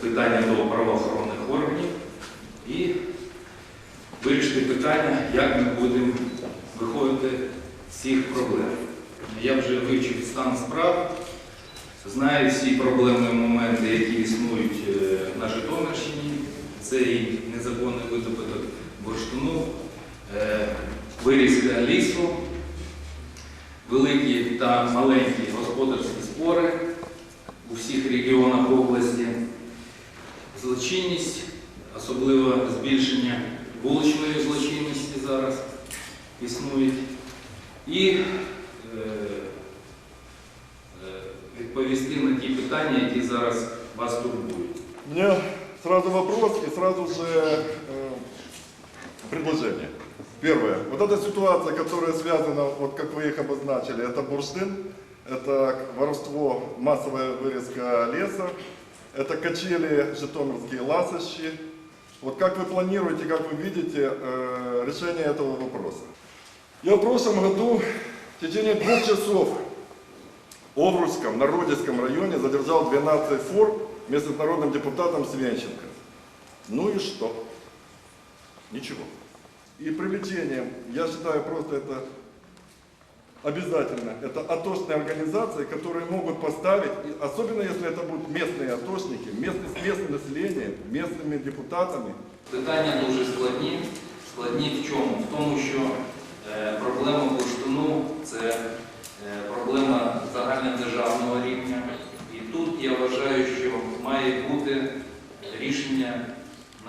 питання до правоохоронних органів і вирішити питання, як ми будемо виходити з цих проблем. Я вже вивчив стан справ, знаю всі проблемні моменти, які існують е, на Житомирщині. Це і незаконний видобуток бурштину, е, вирізка лісу, великі та маленькі господарські спори у всіх регіонах області. злочинність, особливо збільшення вуличної злочинності зараз існують. І е, е, відповісти на ті питання, які зараз вас турбують. У меня сразу вопрос и сразу же э, предложение. Первое. Вот эта ситуация, которая связана, вот как вы их обозначили, это бурштин, это воровство, массовая вырезка леса, это качели житомирские ласощи. Вот как вы планируете, как вы видите э, решение этого вопроса? Я в прошлом году в течение двух часов в Овручском, Народецком районе задержал 12 фур вместе с народным депутатом Свенченко. Ну и что? Ничего. И привлечение, я считаю, просто это обязательно. Это атошные организации, которые могут поставить, и особенно если это будут местные атошники, местные, с местным населением, местными депутатами, Питання дуже складні. Складні в чому? В тому, що е, проблема бурштину це е, проблема загальнодержавного рівня. І тут я вважаю, що має бути рішення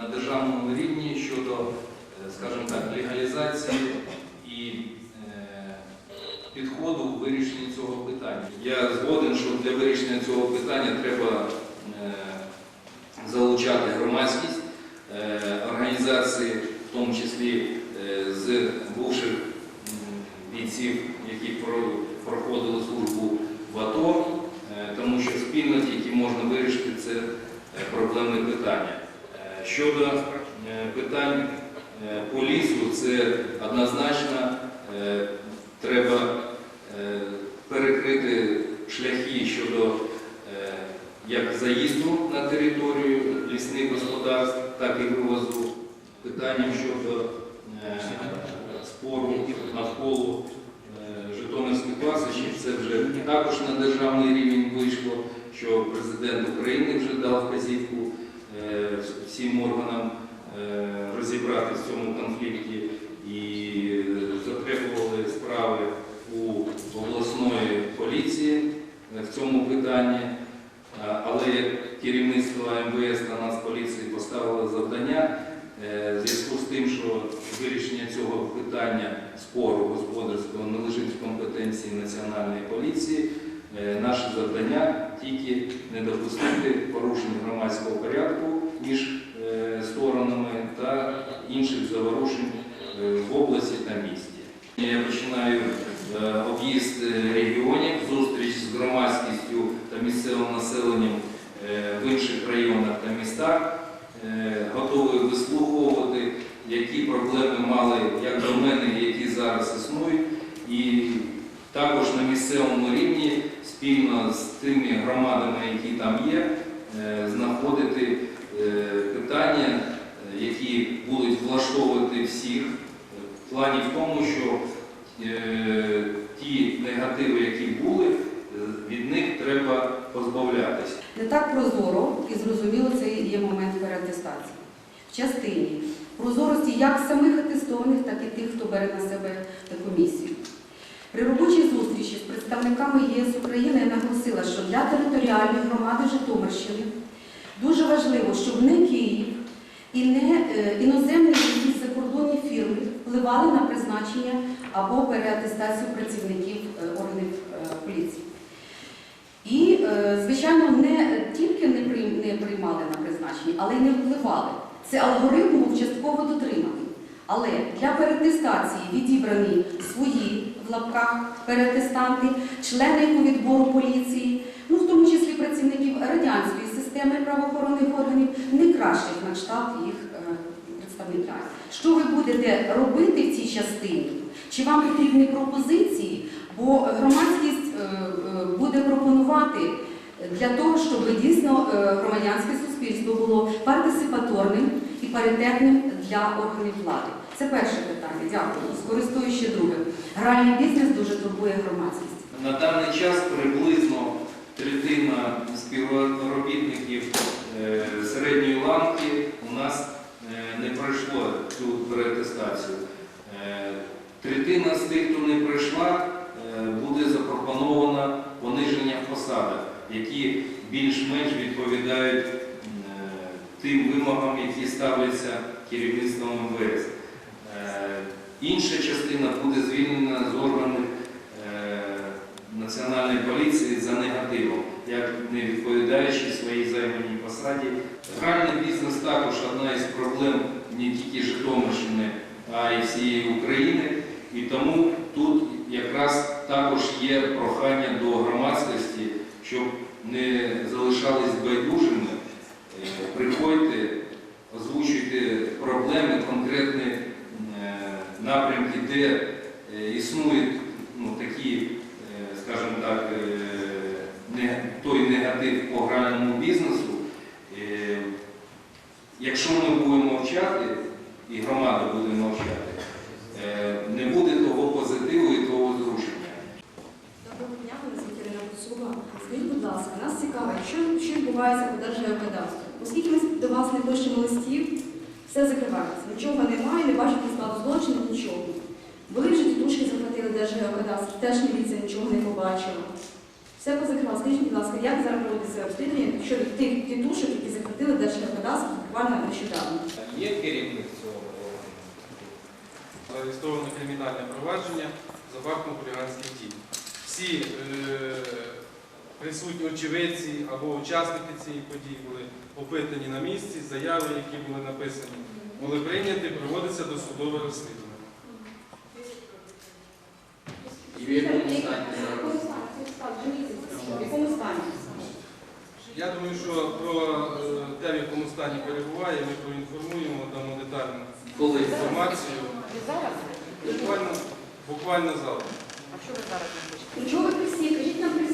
на державному рівні щодо, е, скажімо так, легалізації і е, підходу у вирішенні цього питання. Я згоден, що для вирішення цього питання треба е, залучати громадськість, е, організації, в тому числі е, з бувших бійців, які проходили службу в АТО, тому що спільно тільки можна вирішити це проблемне питання. Щодо питань по лісу, це однозначно треба е, перекрити шляхи щодо е, як заїзду на територію лісних господарств, так і вивозу. Питанням щодо е, спору навколо Житомирських пасочів, це вже також на державний рівень вийшло, що президент України вже дав вказівку всім органам розібратися в цьому конфлікті затребували справи у обласної поліції е, в цьому питанні. Але керівництво МВС та Нацполіції поставило завдання е, в зв'язку з тим, що вирішення цього питання спору господарського не лежить в компетенції Національної поліції. Е, Наше завдання тільки не допустити порушень громадського порядку між е, сторонами та інших заворушень е, в області та місті. Я починаю е, об'їзд е, регіонів, з громадськістю та місцевим населенням е, в інших районах та містах. Е, Готовий вислуховувати, які проблеми мали як до мене, які зараз існують. І також на місцевому рівні спільно з тими громадами, які там є, е, знаходити питання, які будуть влаштовувати всіх. В плані в тому, що ті негативи, які були, від них треба позбавлятися. Не так прозоро і зрозуміло це є момент переатестації. В частині прозорості як самих атестованих, так і тих, хто бере на себе таку місію. При робочій зустрічі з представниками ЄС України я наголосила, що для територіальної громади Житомирщини дуже важливо, щоб не Київ і не е, іноземні якісь закордонні фірми впливали на призначення або переатестацію працівників е, органів е, поліції. Е, звичайно, не тільки не приймали на призначення, але й не впливали. Це алгоритм був частково дотриманий. Але для перетестації відібрані свої в лапках перетестанти, члени відбору поліції, ну в тому числі працівників радянської системи правоохоронних органів, не кращих на кшталт їх е, представника. Що ви будете робити в цій частині? Чи вам потрібні пропозиції? Бо громадськість буде пропонувати для того, щоб дійсно е, громадянське суспільство було партисипаторним і паритетним для органів влади. Це перше питання. Дякую. Скористую ще друге. Гральний бізнес дуже турбує громадськість. На даний час приблизно третина співробітників е, середньої ланки у нас е, не пройшло цю переатестацію. Третина з тих, хто не пройшла, буде запропонована пониження в посадах, які більш-менш відповідають е, тим вимогам, які ставляться керівництвом МВС. Е, Інша частина буде звільнена з органів е, Національної поліції за негативом, як не відповідаючи своїй займаній посаді. Гральний бізнес також одна із проблем не тільки Житомирщини, а й всієї України. І тому тут якраз також є прохання до громадськості, щоб не залишались байдужими. Е, Приходьте, озвучуйте проблеми, конкретні е, напрямки, де е, існують ну, такі, скажімо так, той негатив по гральному бізнесу. Якщо ми будемо мовчати, і громада буде мовчати, не буде Скажіть, будь ласка, нас цікавить, що, що відбувається по Держгеокадастру? Оскільки ми до вас не пишемо листів, все закривається. Нічого немає, не бачите складу злочину, нічого. Були вже тітушки захватили Держгеокадастр, теж міліція нічого не побачила. Все позакривало. Скажіть, будь ласка, як зараз проводиться розслідування щодо тих тітушок, які захватили Держгеокадастр буквально нещодавно? Є керівник цього органу? зареєстровано кримінальне провадження за фактом хуліганських дій. Всі е, присутні очевидці або учасники цієї події були опитані на місці, заяви, які були написані, були прийняті, проводиться досудове розслідування. Зараз? Я думаю, що про е, те, в якому стані перебуває, ми проінформуємо, дамо детальну Коли? інформацію. Буквально, буквально завтра. Ну чого ви при? Кажіть нам при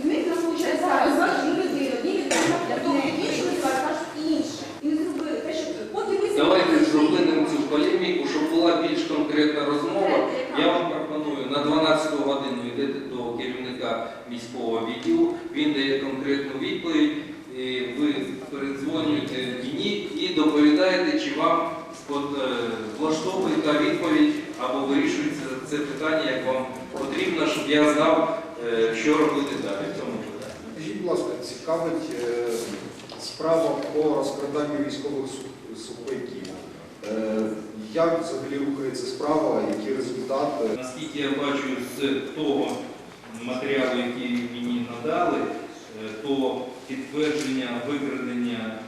всіх. Ви нас виходить зараз, знаєш, одні відповідають, інші кажуть інше. І не зробили те, що поки ви Давайте зупинимо цю полеміку, щоб була більш конкретна розмова. Я вам пропоную на 12 годину йдете до керівника міського відділу, він дає конкретну відповідь, і ви передзвонюєте мені і доповідаєте, чи вам е, влаштовує та відповідь або вирішується це питання, як вам потрібно, щоб я знав, е, що робити далі в цьому питанні. Скажіть, ласка, цікавить е, справа по розкраданню військових су- сухпайків. Е, Як взагалі рухається справа, які результати? Наскільки я бачу з того матеріалу, який мені надали, е, то підтвердження викрадення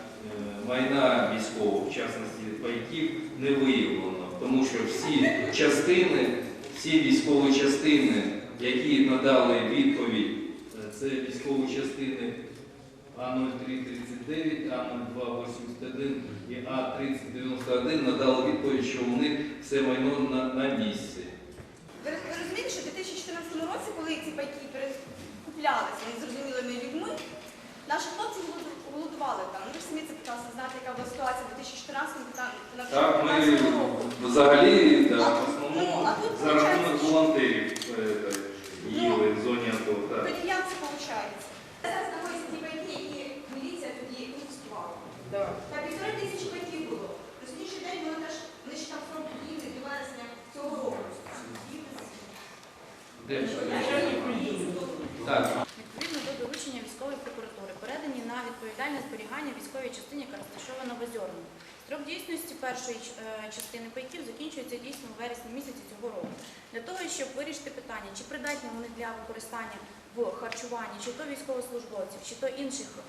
майна військового, в частності пайків, не виявлено, тому що всі частини, всі військові частини, які надали відповідь, це військові частини А0339, А0281 і А3091 надали відповідь, що у них все майно на, на місці. Ви розумієте, що в 2014 році, коли ці пайки перекуплялися незрозумілими людьми, наші хлопці голодували там. Ну, ви ж самі це прекрасно знаєте, яка була ситуація в 2014 Так, ми взагалі А в основному ну, за рахунок волонтерів е, їли в зоні АТО. Так. Тоді як це виходить? Зараз знаходяться ті пайки, які міліція тоді конфіскувала. Та півтори тисячі пайків було. На сьогоднішній день вони теж вони ще там срок дії до вересня цього року. Де? Відповідно до доручення військової прокуратури передані на відповідальне зберігання військовій частині, яка розташована в Озьорному. Строк дійсності першої е, частини пайків закінчується дійсно у вересні місяці цього року. Для того, щоб вирішити питання, чи придатні вони для використання в харчуванні, чи то військовослужбовців, чи то інших е,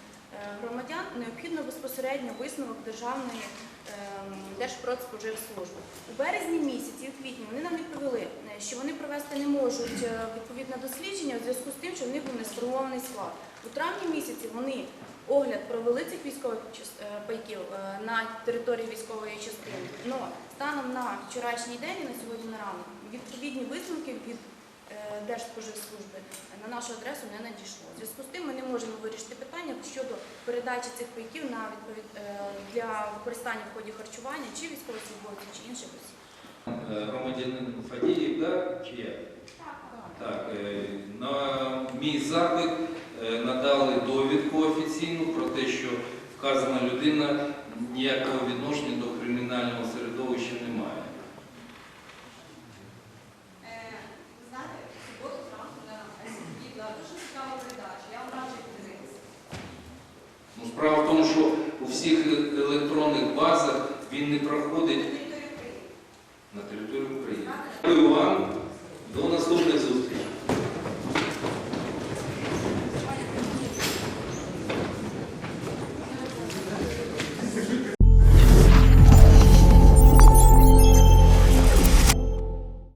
громадян, необхідно безпосередньо висновок Державної ем, Держпродспоживслужби. У березні місяці, у квітні вони нам відповіли, е, що вони провести не можуть е, відповідне дослідження у зв'язку з тим, що в них був не сформований склад. У травні місяці вони огляд провели цих військових е, пайків е, на території військової частини. Но станом на вчорашній день і на сьогодні на ранок відповідні висновки від Держспоживслужби на нашу адресу не надійшло. У зв'язку з тим ми не можемо вирішити питання щодо передачі цих пайків на відповід для використання в ході харчування чи військовослужбовців, чи інших осіб. Е, Громадянин Фадіїв, да? чи як? Так, е, на мій запит е, надали довідку офіційну про те, що вказана людина ніякого відношення до кримінального середовища не має. Ви знаєте, суботу зранку на була дуже цікава передача. Я вам раджу. Ну, справа в тому, що у всіх електронних базах він не проходить на території України. Дякую вам. До наступних зустрічей.